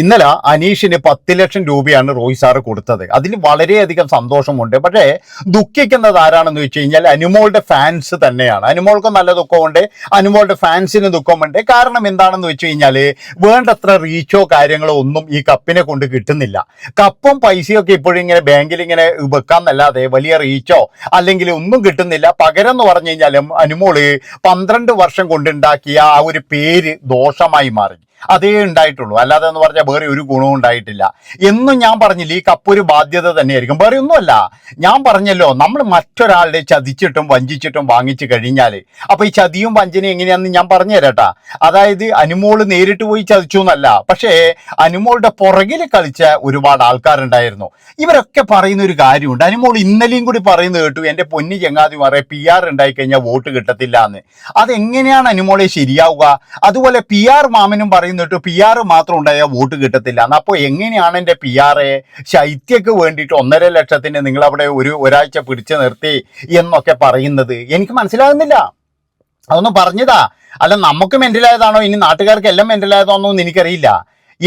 ഇന്നലെ അനീഷിന് പത്ത് ലക്ഷം രൂപയാണ് റോയ് സാറ് കൊടുത്തത്. അതിൽ വളരെയധികം സന്തോഷമുണ്ട്. പക്ഷേ ദുഃഖിക്കുന്നത് ആരാണെന്ന് വെച്ച് കഴിഞ്ഞാൽ അനുമോളുടെ ഫാൻസ് തന്നെയാണ്. അനുമോൾക്ക് നല്ല ദുഃഖമുണ്ട് അനുമോളുടെ ഫാൻസിന് ദുഃഖമുണ്ട്. കാരണം എന്താണെന്ന് വെച്ച് കഴിഞ്ഞാൽ വേണ്ടത്ര റീച്ചോ കാര്യങ്ങളോ ഒന്നും ഈ കപ്പിനെ കൊണ്ട് കിട്ടുന്നില്ല. കപ്പും പൈസയൊക്കെ ഇപ്പോഴും ഇങ്ങനെ ബാങ്കിൽ ഇങ്ങനെ വെക്കാന്നല്ലാതെ വലിയ റീച്ചോ അല്ലെങ്കിൽ ഒന്നും കിട്ടുന്നില്ല. പകരം എന്ന് പറഞ്ഞു കഴിഞ്ഞാലും അനുമോൾ പന്ത്രണ്ട് വർഷം കൊണ്ടുണ്ടാക്കിയ ആ ഒരു പേര് ദോഷമായി മാറി. അതേ ഉണ്ടായിട്ടുള്ളൂ. അല്ലാതെ എന്ന് പറഞ്ഞാൽ വേറെ ഒരു ഗുണവും ഉണ്ടായിട്ടില്ല. എന്നും ഞാൻ പറഞ്ഞില്ല ഈ കപ്പ് ഒരു ബാധ്യത തന്നെയായിരിക്കും. വേറെ ഒന്നുമല്ല. ഞാൻ പറഞ്ഞല്ലോ നമ്മൾ മറ്റൊരാളുടെ ചതിച്ചിട്ടും വഞ്ചിച്ചിട്ടും വാങ്ങിച്ചു കഴിഞ്ഞാൽ അപ്പൊ ഈ ചതിയും വഞ്ചനയും എങ്ങനെയാണെന്ന് ഞാൻ പറഞ്ഞു തരാട്ടാ അതായത് അനുമോൾ നേരിട്ട് പോയി ചതിച്ചു എന്നല്ല പക്ഷേ അനുമോളുടെ പുറകിൽ കളിച്ച ഒരുപാട് ആൾക്കാരുണ്ടായിരുന്നു. ഇവരൊക്കെ പറയുന്ന ഒരു കാര്യമുണ്ട്. അനുമോൾ ഇന്നലെയും കൂടി പറയുന്നത് കേട്ടു എന്റെ പൊന്നി മാറി പി ആർ ഉണ്ടായി കഴിഞ്ഞാൽ വോട്ട് കിട്ടത്തില്ല എന്ന്. അതെങ്ങനെയാണ് അനുമോളെ ശരിയാവുക? അതുപോലെ പി ആർ മാമനും പറയുന്നിട്ട് പി ആർ മാത്രം ഉണ്ടായാൽ വോട്ട് കിട്ടത്തില്ല. എന്ന് അപ്പോൾ എങ്ങനെയാണ് എന്റെ പി ആർ എ ശൈത്യക്ക് വേണ്ടിയിട്ട് ഒന്നര ലക്ഷത്തിന് നിങ്ങളവിടെ ഒരു ഒരാഴ്ച പിടിച്ചു നിർത്തി എന്നൊക്കെ പറയുന്നത്? എനിക്ക് മനസ്സിലാകുന്നില്ല. അതൊന്നും പറഞ്ഞതാ. അല്ല നമുക്ക് മെന്റലായതാണോ ഇനി നാട്ടുകാർക്ക് എല്ലാം മെന്റലായതാണോ എന്ന് എനിക്കറിയില്ല.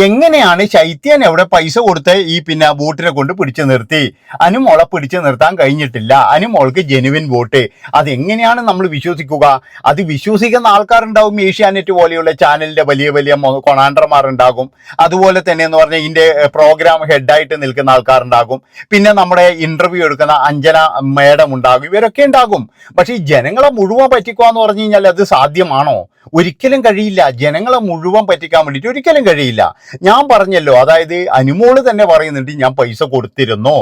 എങ്ങനെയാണ് ശൈത്യൻ എവിടെ പൈസ കൊടുത്ത് ഈ പിന്നെ വോട്ടിനെ കൊണ്ട് പിടിച്ചു നിർത്തി? അനുമോളെ പിടിച്ചു നിർത്താൻ കഴിഞ്ഞിട്ടില്ല. അനുമോൾക്ക് ജെനുവിൻ വോട്ട്. അതെങ്ങനെയാണ് നമ്മൾ വിശ്വസിക്കുക? അത് വിശ്വസിക്കുന്ന ആൾക്കാരുണ്ടാവും ഏഷ്യാനെറ്റ് പോലെയുള്ള ചാനലിന്റെ വലിയ വലിയ കൊണാണ്ടർമാർ ഉണ്ടാകും അതുപോലെ തന്നെ എന്ന് പറഞ്ഞാൽ ഇതിന്റെ പ്രോഗ്രാം ഹെഡായിട്ട് നിൽക്കുന്ന ആൾക്കാരുണ്ടാകും. പിന്നെ നമ്മുടെ ഇന്റർവ്യൂ എടുക്കുന്ന അഞ്ജന മേഡം ഉണ്ടാകും. ഇവരൊക്കെ ഉണ്ടാകും. പക്ഷേ ഈ ജനങ്ങളെ മുഴുവൻ പറ്റിക്കുക എന്ന് പറഞ്ഞു കഴിഞ്ഞാൽ അത് സാധ്യമാണോ? ഒരിക്കലും കഴിയില്ല. ജനങ്ങളെ മുഴുവൻ പറ്റിക്കാൻ വേണ്ടിയിട്ട് ഒരിക്കലും കഴിയില്ല. ഞാൻ പറഞ്ഞല്ലോ അതായത് അനുമോൾ തന്നെ പറയുന്നുണ്ട് ഞാൻ പൈസ കൊടുത്തിരുന്നു.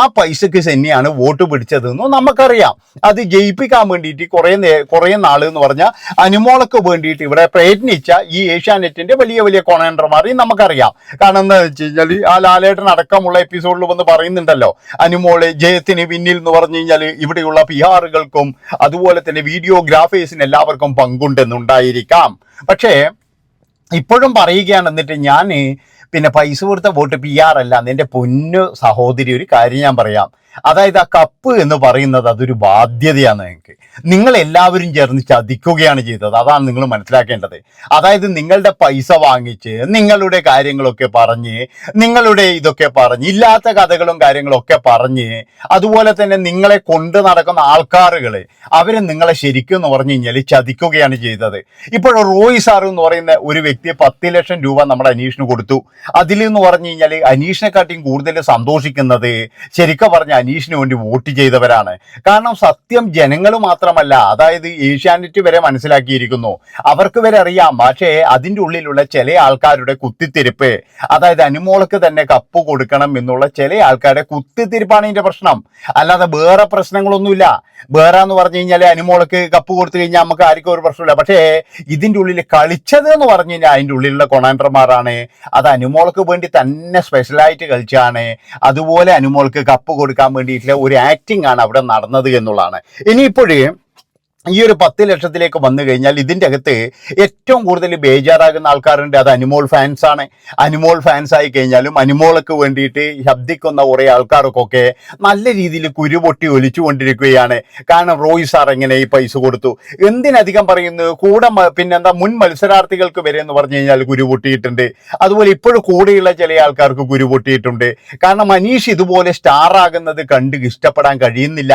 ആ പൈസക്ക് തന്നെയാണ് വോട്ട് പിടിച്ചതെന്നും നമുക്കറിയാം. അത് ജയിപ്പിക്കാൻ വേണ്ടിയിട്ട് കുറേ കുറേ നാൾ എന്ന് പറഞ്ഞാൽ അനുമോളൊക്കെ വേണ്ടിയിട്ട് ഇവിടെ പ്രയത്നിച്ച ഈ ഏഷ്യാനെറ്റിന്റെ വലിയ വലിയ കൊണേണ്ടർമാരെയും നമുക്കറിയാം. കാരണം എന്താ വെച്ച് കഴിഞ്ഞാൽ ആ ലാലേട്ടൻ അടക്കമുള്ള എപ്പിസോഡിൽ വന്ന് പറയുന്നുണ്ടല്ലോ അനുമോൾ ജയത്തിന് പിന്നിൽ എന്ന് പറഞ്ഞു കഴിഞ്ഞാൽ ഇവിടെയുള്ള പിഹാറുകൾക്കും അതുപോലെ തന്നെ വീഡിയോഗ്രാഫേഴ്സിന് എല്ലാവർക്കും പങ്കുണ്ടെന്നുണ്ടായിരിക്കാം പക്ഷേ ഇപ്പോഴും പറയുകയാണ് എന്നിട്ട് ഞാൻ പിന്നെ പൈസ കൊടുത്ത വോട്ട് പി ആർ അല്ല നിന്റെ പൊന്നു സഹോദരി ഒരു കാര്യം ഞാൻ പറയാം. അതായത് ആ കപ്പ് എന്ന് പറയുന്നത് അതൊരു ബാധ്യതയാണ് നിങ്ങൾക്ക് നിങ്ങൾ എല്ലാവരും ചേർന്ന് ചതിക്കുകയാണ് ചെയ്തത്. അതാണ് നിങ്ങൾ മനസ്സിലാക്കേണ്ടത്. അതായത് നിങ്ങളുടെ പൈസ വാങ്ങിച്ച് നിങ്ങളുടെ കാര്യങ്ങളൊക്കെ പറഞ്ഞ് നിങ്ങളുടെ ഇതൊക്കെ പറഞ്ഞ് ഇല്ലാത്ത കഥകളും കാര്യങ്ങളും ഒക്കെ പറഞ്ഞ് അതുപോലെ തന്നെ നിങ്ങളെ കൊണ്ട് നടക്കുന്ന ആൾക്കാരുകൾ അവരെ നിങ്ങളെ ശരിക്കും എന്ന് പറഞ്ഞു കഴിഞ്ഞാൽ ചതിക്കുകയാണ് ചെയ്തത്. ഇപ്പോൾ റോയി സാർ എന്ന് പറയുന്ന ഒരു വ്യക്തി പത്ത് ലക്ഷം രൂപ നമ്മുടെ അനീഷിന് കൊടുത്തു. അതിൽ എന്ന് പറഞ്ഞു കഴിഞ്ഞാൽ അനീഷിനെക്കാട്ടിയും കൂടുതൽ സന്തോഷിക്കുന്നത് ശരിക്കും പറഞ്ഞ അനീഷിന് വേണ്ടി വോട്ട് ചെയ്തവരാണ്. കാരണം സത്യം ജനങ്ങൾ മാത്രമല്ല അതായത് ഏഷ്യാനെറ്റ് വരെ മനസ്സിലാക്കിയിരിക്കുന്നു. അവർക്ക് വരെ അറിയാം പക്ഷേ അതിന്റെ ഉള്ളിലുള്ള ചില ആൾക്കാരുടെ കുത്തിത്തിരിപ്പ് അതായത് അനുമോൾക്ക് തന്നെ കപ്പ് കൊടുക്കണം എന്നുള്ള ചില ആൾക്കാരുടെ കുത്തിത്തിരിപ്പാണ് ഇതിന്റെ പ്രശ്നം. അല്ലാതെ വേറെ പ്രശ്നങ്ങളൊന്നുമില്ല. വേറെ എന്ന് പറഞ്ഞു കഴിഞ്ഞാൽ അനുമോൾക്ക് കപ്പ് കൊടുത്തു കഴിഞ്ഞാൽ നമുക്ക് ആർക്കും ഒരു പ്രശ്നമില്ല. പക്ഷേ ഇതിന്റെ ഉള്ളിൽ കളിച്ചത് എന്ന് പറഞ്ഞു കഴിഞ്ഞാൽ അതിന്റെ ഉള്ളിലുള്ള കൊണാൻഡർമാരാണ്. അത് അനുമോൾക്ക് വേണ്ടി തന്നെ സ്പെഷ്യലായിട്ട് കളിച്ചാണ്. അതുപോലെ അനുമോൾക്ക് കപ്പ് കൊടുക്കാൻ വേണ്ടിയിട്ടുള്ള ഒരു ആക്ടിംഗ് ആണ് അവിടെ നടന്നത് എന്നുള്ളതാണ്. ഇനിയിപ്പോഴേ ഈ ഒരു പത്ത് ലക്ഷത്തിലേക്ക് വന്നു കഴിഞ്ഞാൽ ഇതിന്റെ അകത്ത് ഏറ്റവും കൂടുതൽ ബേജാറാകുന്ന ആൾക്കാരുണ്ട്. അത് അനിമോൾ ഫാൻസാണ് അനിമോൾ ഫാൻസ് ആയി കഴിഞ്ഞാലും അനിമോൾക്ക് വേണ്ടിയിട്ട് ശബ്ദിക്കുന്ന കുറേ ആൾക്കാർക്കൊക്കെ നല്ല രീതിയിൽ കുരുപൊട്ടി ഒലിച്ചുകൊണ്ടിരിക്കുകയാണ് കാരണം റോയ് സാർ എങ്ങനെ ഈ പൈസ കൊടുത്തു. എന്തിനധികം പറയുന്നു? കൂടെ പിന്നെന്താ മുൻ മത്സരാർത്ഥികൾക്ക് വരെ എന്ന് പറഞ്ഞു കഴിഞ്ഞാൽ കുരുപൊട്ടിയിട്ടുണ്ട് അതുപോലെ ഇപ്പോഴും കൂടെയുള്ള ചില ആൾക്കാർക്ക് കുരുപൊട്ടിയിട്ടുണ്ട് കാരണം അനീഷ് ഇതുപോലെ സ്റ്റാർ ആകുന്നത് കണ്ട് ഇഷ്ടപ്പെടാൻ കഴിയുന്നില്ല.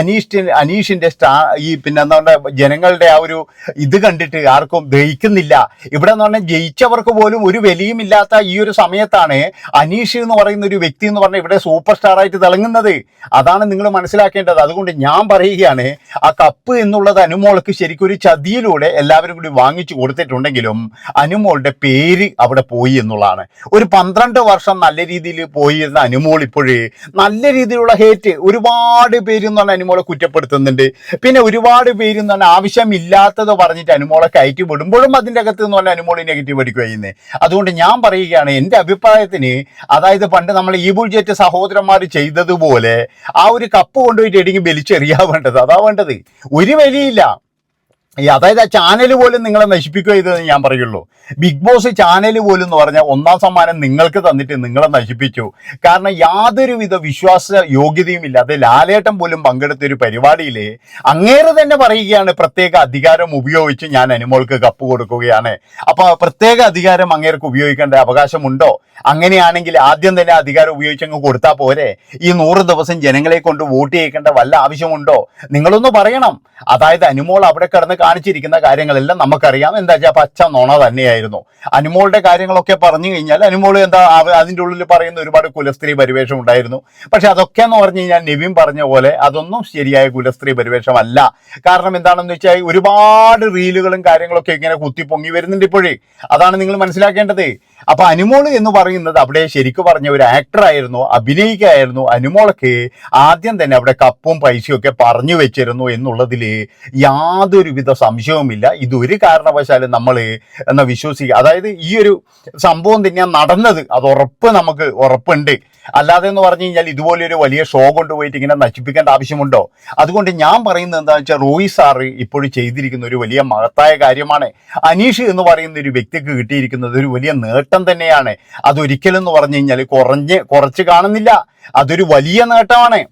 അനീഷ് അനീഷിന്റെ സ്റ്റാർ ഈ പിന്നെ എന്താ ജനങ്ങളുടെ ആ ഒരു ഇത് കണ്ടിട്ട് ആർക്കും ദഹിക്കുന്നില്ല. ഇവിടെ എന്ന് പറഞ്ഞാൽ ജയിച്ചവർക്ക് പോലും ഒരു വിലയും ഇല്ലാത്ത ഈ ഒരു സമയത്താണ് അനീഷ് എന്ന് പറയുന്ന ഒരു വ്യക്തി എന്ന് പറഞ്ഞാൽ ഇവിടെ സൂപ്പർ സ്റ്റാർ ആയിട്ട് തിളങ്ങുന്നത്. അതാണ് നിങ്ങൾ മനസ്സിലാക്കേണ്ടത്. അതുകൊണ്ട് ഞാൻ പറയുകയാണ് ആ കപ്പ് എന്നുള്ളത് അനുമോൾക്ക് ശരിക്കും ഒരു ചതിയിലൂടെ എല്ലാവരും കൂടി വാങ്ങിച്ചു കൊടുത്തിട്ടുണ്ടെങ്കിലും അനുമോളുടെ പേര് അവിടെ പോയി എന്നുള്ളതാണ്. ഒരു പന്ത്രണ്ട് വർഷം നല്ല രീതിയിൽ പോയിരുന്ന അനുമോൾ ഇപ്പോഴേ നല്ല രീതിയിലുള്ള ഹേറ്റ് ഒരുപാട് പേര് എന്ന് പറഞ്ഞാൽ അനുമോളെ കുറ്റപ്പെടുത്തുന്നുണ്ട്. പിന്നെ ഒരുപാട് പേര് എന്ന് പറഞ്ഞാൽ ആവശ്യമില്ലാത്തത് പറഞ്ഞിട്ട് അനുമോളെ കയറ്റി വിടുമ്പോഴും അതിന്റെ അകത്ത് എന്ന് പറഞ്ഞാൽ അനുമോളി നെഗറ്റീവ് അടിക്കുക ചെയ്യുന്നത് അതുകൊണ്ട് ഞാൻ പറയുകയാണ് എന്റെ അഭിപ്രായത്തിന് അതായത് പണ്ട് നമ്മൾ ഈ ബുൾജെറ്റ് സഹോദരന്മാർ ചെയ്തതുപോലെ ആ ഒരു കപ്പ് കൊണ്ടുപോയിട്ട് എടിയും വലിച്ചെറിയാ വേണ്ടത്. അതാ വേണ്ടത്. ഒരു വിലയില്ല. ഈ അതായത് ആ ചാനൽ പോലും നിങ്ങളെ നശിപ്പിക്കുക ചെയ്തതെന്ന് ഞാൻ പറയുള്ളൂ. ബിഗ് ബോസ് ചാനൽ പോലും എന്ന് പറഞ്ഞാൽ ഒന്നാം സമ്മാനം നിങ്ങൾക്ക് തന്നിട്ട് നിങ്ങളെ നശിപ്പിച്ചു. കാരണം യാതൊരുവിധ വിശ്വാസ യോഗ്യതയും ഇല്ലാതെ ലാലേട്ടം പോലും പങ്കെടുത്ത ഒരു പരിപാടിയിൽ അങ്ങേര് തന്നെ പറയുകയാണ് പ്രത്യേക അധികാരം ഉപയോഗിച്ച് ഞാൻ അനുമോൾക്ക് കപ്പ് കൊടുക്കുകയാണ്. അപ്പോൾ പ്രത്യേക അധികാരം അങ്ങേർക്ക് ഉപയോഗിക്കേണ്ട അവകാശമുണ്ടോ? അങ്ങനെയാണെങ്കിൽ ആദ്യം തന്നെ അധികാരം ഉപയോഗിച്ച് അങ്ങ് കൊടുത്താൽ പോരെ. ഈ നൂറ് ദിവസം ജനങ്ങളെ കൊണ്ട് വോട്ട് ചെയ്യിക്കേണ്ട വല്ല ആവശ്യമുണ്ടോ? നിങ്ങളൊന്ന് പറയണം. അതായത് അനുമോൾ അവിടെ കിടന്ന് കാണിച്ചിരിക്കുന്ന കാര്യങ്ങളെല്ലാം നമുക്കറിയാം. എന്താ വെച്ചാൽ പച്ച നുണ തന്നെയായിരുന്നു. അനുമോളുടെ കാര്യങ്ങളൊക്കെ പറഞ്ഞു കഴിഞ്ഞാൽ അനുമോൾ എന്താ അതിന്റെ ഉള്ളിൽ പറയുന്ന ഒരുപാട് കുലസ്ത്രീ പരിവേഷം ഉണ്ടായിരുന്നു. പക്ഷെ അതൊക്കെ എന്ന് പറഞ്ഞു കഴിഞ്ഞാൽ നിവിൻ പറഞ്ഞ പോലെ അതൊന്നും ശരിയായ കുലസ്ത്രീ പരിവേഷമല്ല. കാരണം എന്താണെന്ന് വെച്ചാൽ ഒരുപാട് റീലുകളും കാര്യങ്ങളൊക്കെ ഇങ്ങനെ കുത്തി പൊങ്ങി വരുന്നുണ്ട് ഇപ്പോഴേ. അതാണ് നിങ്ങൾ മനസ്സിലാക്കേണ്ടത്. അപ്പൊ അനുമോൾ എന്ന് പറയുന്നത് അവിടെ ശരിക്കും പറഞ്ഞ ഒരു ആക്ടർ ആയിരുന്നു അഭിനയിക്കായിരുന്നു അനുമോളൊക്കെ ആദ്യം തന്നെ അവിടെ കപ്പും പൈസയും ഒക്കെ പറഞ്ഞു വെച്ചിരുന്നു എന്നുള്ളതിൽ യാതൊരുവിധ സംശയവുമില്ല. ഇതൊരു കാരണവശാലും നമ്മൾ എന്നാ വിശ്വസിക്കുക അതായത് ഈ ഒരു സംഭവം തന്നെയാണ് നടന്നത്. അത് ഉറപ്പ് നമുക്ക് ഉറപ്പുണ്ട്. അല്ലാതെ എന്ന് പറഞ്ഞു കഴിഞ്ഞാൽ ഇതുപോലെ ഒരു വലിയ ഷോ കൊണ്ടുപോയിട്ട് ഇങ്ങനെ നശിപ്പിക്കേണ്ട ആവശ്യമുണ്ടോ? അതുകൊണ്ട് ഞാൻ പറയുന്നത് എന്താണെന്ന് വെച്ചാൽ റോയി സാറ് ഇപ്പോഴും ചെയ്തിരിക്കുന്ന ഒരു വലിയ മഹത്തായ കാര്യമാണ്. അനീഷ് എന്ന് പറയുന്ന ഒരു വ്യക്തിക്ക് കിട്ടിയിരിക്കുന്നത് ഒരു വലിയ നേട്ടം തന്നെയാണ്. അതൊരിക്കലും എന്ന് പറഞ്ഞു കഴിഞ്ഞാൽ കുറഞ്ഞ് കുറച്ച് കാണുന്നില്ല. അതൊരു വലിയ നേട്ടമാണ്.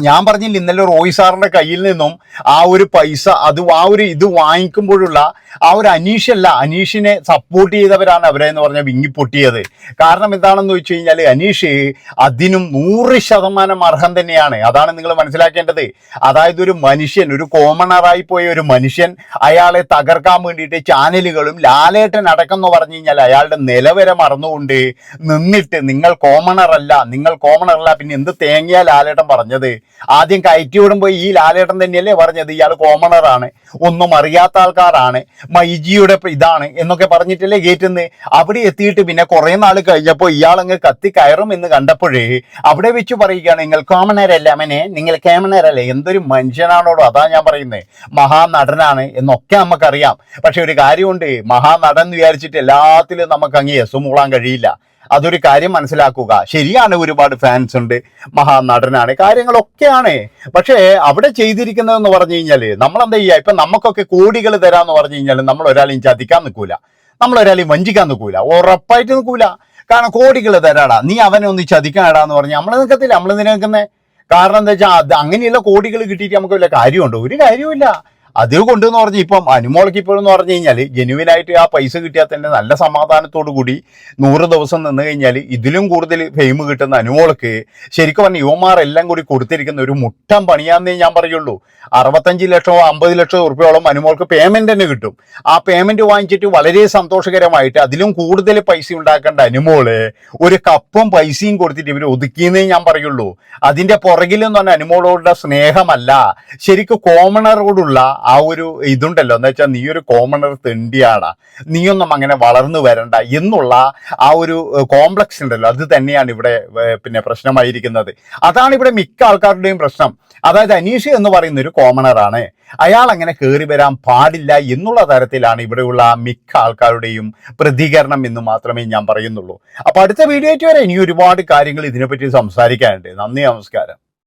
ഞാൻ പറഞ്ഞില്ല ഇന്നലെ റോയി സാറിന്റെ കയ്യിൽ നിന്നും ആ ഒരു പൈസ അത് ആ ഒരു ഇത് വാങ്ങിക്കുമ്പോഴുള്ള ആ ഒരു അനീഷല്ല അനീഷിനെ സപ്പോർട്ട് ചെയ്തവരാണ് അവരെ എന്ന് പറഞ്ഞാൽ വിങ്ങിപ്പൊട്ടിയത് കാരണം എന്താണെന്ന് വെച്ച് കഴിഞ്ഞാൽ അനീഷ് അതിനും നൂറ് ശതമാനം അർഹം തന്നെയാണ്. അതാണ് നിങ്ങൾ മനസ്സിലാക്കേണ്ടത്. അതായത് ഒരു മനുഷ്യൻ ഒരു കോമണറായി പോയ ഒരു മനുഷ്യൻ അയാളെ തകർക്കാൻ വേണ്ടിയിട്ട് ചാനലുകളും ലാലേട്ടൻ അടക്കം എന്ന് പറഞ്ഞു കഴിഞ്ഞാൽ അയാളുടെ നിലവരെ മറന്നുകൊണ്ട് നിന്നിട്ട് നിങ്ങൾ കോമണറല്ല നിങ്ങൾ കോമണറല്ല പിന്നെ എന്ത് തേങ്ങയാ ലാലേട്ടൻ പറഞ്ഞത്? ആദ്യം കയറ്റി വിടുമ്പോൾ ഈ ലാലേട്ടൻ തന്നെയല്ലേ പറഞ്ഞത്? ഇയാൾ കോമണറാണ് ഒന്നും അറിയാത്ത ആൾക്കാരാണ്. മൈജിയുടെ ഇതാണ് എന്നൊക്കെ പറഞ്ഞിട്ടല്ലേ നിന്ന് അവിടെ എത്തിയിട്ട് പിന്നെ കുറെ നാൾ കഴിഞ്ഞപ്പോൾ ഇയാളങ്ങ് കത്തി കയറും എന്ന് കണ്ടപ്പോഴേ അവിടെ വെച്ച് പറയുകയാണ് നിങ്ങൾ കോമണറല്ല അവനെ നിങ്ങൾ കേമണറല്ലേ എന്തൊരു മനുഷ്യനാണോടോ? അതാ ഞാൻ പറയുന്നത് മഹാനടനാണ് എന്നൊക്കെ നമുക്കറിയാം. പക്ഷെ ഒരു കാര്യമുണ്ട് മഹാനടൻ വിചാരിച്ചിട്ട് എല്ലാത്തിലും നമുക്ക് അങ്ങ് യെസ് മൂളാൻ കഴിയില്ല. അതൊരു കാര്യം മനസ്സിലാക്കുക. ശരിയാണ് ഒരുപാട് ഫാൻസ് ഉണ്ട് മഹാനടനാണ് കാര്യങ്ങളൊക്കെയാണ്. പക്ഷേ അവിടെ ചെയ്തിരിക്കുന്നതെന്ന് പറഞ്ഞു കഴിഞ്ഞാൽ നമ്മൾ എന്താ ചെയ്യുക? ഇപ്പം നമുക്കൊക്കെ കോടികൾ തരാമെന്ന് പറഞ്ഞു കഴിഞ്ഞാൽ നമ്മൾ ഒരാളെയും ചതിക്കാൻ നിൽക്കൂല. നമ്മൾ ഒരാളെയും വഞ്ചിക്കാൻ നിൽക്കൂല. ഉറപ്പായിട്ട് നിൽക്കൂല. കാരണം കോടികൾ തരാടാ. നീ അവനെ ഒന്ന് ചതിക്കാടാന്ന് പറഞ്ഞാൽ നമ്മൾ നിൽക്കത്തില്ല. നമ്മൾ നിൽക്കുന്നേ? കാരണം എന്താ വെച്ചാൽ അങ്ങനെയുള്ള കോടികൾ കിട്ടിയിട്ട് നമുക്ക് വല്ല കാര്യമുണ്ടോ? ഒരു കാര്യവുമില്ല. അതുകൊണ്ട് എന്ന് പറഞ്ഞ് ഇപ്പം അനുമോളക്ക് ഇപ്പോഴെന്ന് പറഞ്ഞു കഴിഞ്ഞാൽ ജെനുവിനായിട്ട് ആ പൈസ കിട്ടിയാൽ തന്നെ നല്ല സമാധാനത്തോടു കൂടി നൂറ് ദിവസം നിന്ന് കഴിഞ്ഞാൽ ഇതിലും കൂടുതൽ ഫെയിം കിട്ടുന്ന അനുമോൾക്ക് ശരിക്കും പറഞ്ഞാൽ യുവമാരെല്ലാം കൂടി കൊടുത്തിരിക്കുന്ന ഒരു മുട്ടം പണിയാന്നേ ഞാൻ പറയുള്ളൂ. അറുപത്തഞ്ച് ലക്ഷമോ അമ്പത് ലക്ഷമോ റുപ്യോളം അനുമോൾക്ക് പേയ്മെന്റ് തന്നെ കിട്ടും. ആ പേയ്മെന്റ് വാങ്ങിച്ചിട്ട് വളരെ സന്തോഷകരമായിട്ട് അതിലും കൂടുതൽ പൈസ ഉണ്ടാക്കേണ്ട അനുമോൾ ഒരു കപ്പും പൈസയും കൊടുത്തിട്ട് ഇവർ ഒതുക്കിയെന്നേ ഞാൻ പറയുള്ളൂ. അതിന്റെ പുറകിലെന്ന് പറഞ്ഞാൽ അനുമോളോടുള്ള സ്നേഹമല്ല. ശരിക്കും കോമണറോടുള്ള ആ ഒരു ഇതുണ്ടല്ലോ. എന്ന് വെച്ചാൽ നീ ഒരു കോമണർ തെണ്ടിയാണ് നീയൊന്നും അങ്ങനെ വളർന്നു വരണ്ട എന്നുള്ള ആ ഒരു കോംപ്ലക്സ് ഉണ്ടല്ലോ. അത് തന്നെയാണ് ഇവിടെ പിന്നെ പ്രശ്നമായിരിക്കുന്നത്. അതാണ് ഇവിടെ മിക്ക ആൾക്കാരുടെയും പ്രശ്നം. അതായത് അനീഷ് എന്ന് പറയുന്ന ഒരു കോമണറാണ് അയാൾ അങ്ങനെ കയറി വരാൻ പാടില്ല എന്നുള്ള തരത്തിലാണ് ഇവിടെയുള്ള മിക്ക ആൾക്കാരുടെയും പ്രതികരണം എന്ന് മാത്രമേ ഞാൻ പറയുന്നുള്ളൂ. അപ്പൊ അടുത്ത വീഡിയോ ആയിട്ട് വരെ ഇനി ഒരുപാട് കാര്യങ്ങൾ ഇതിനെപ്പറ്റി സംസാരിക്കാനുണ്ട്. നന്ദി നമസ്കാരം.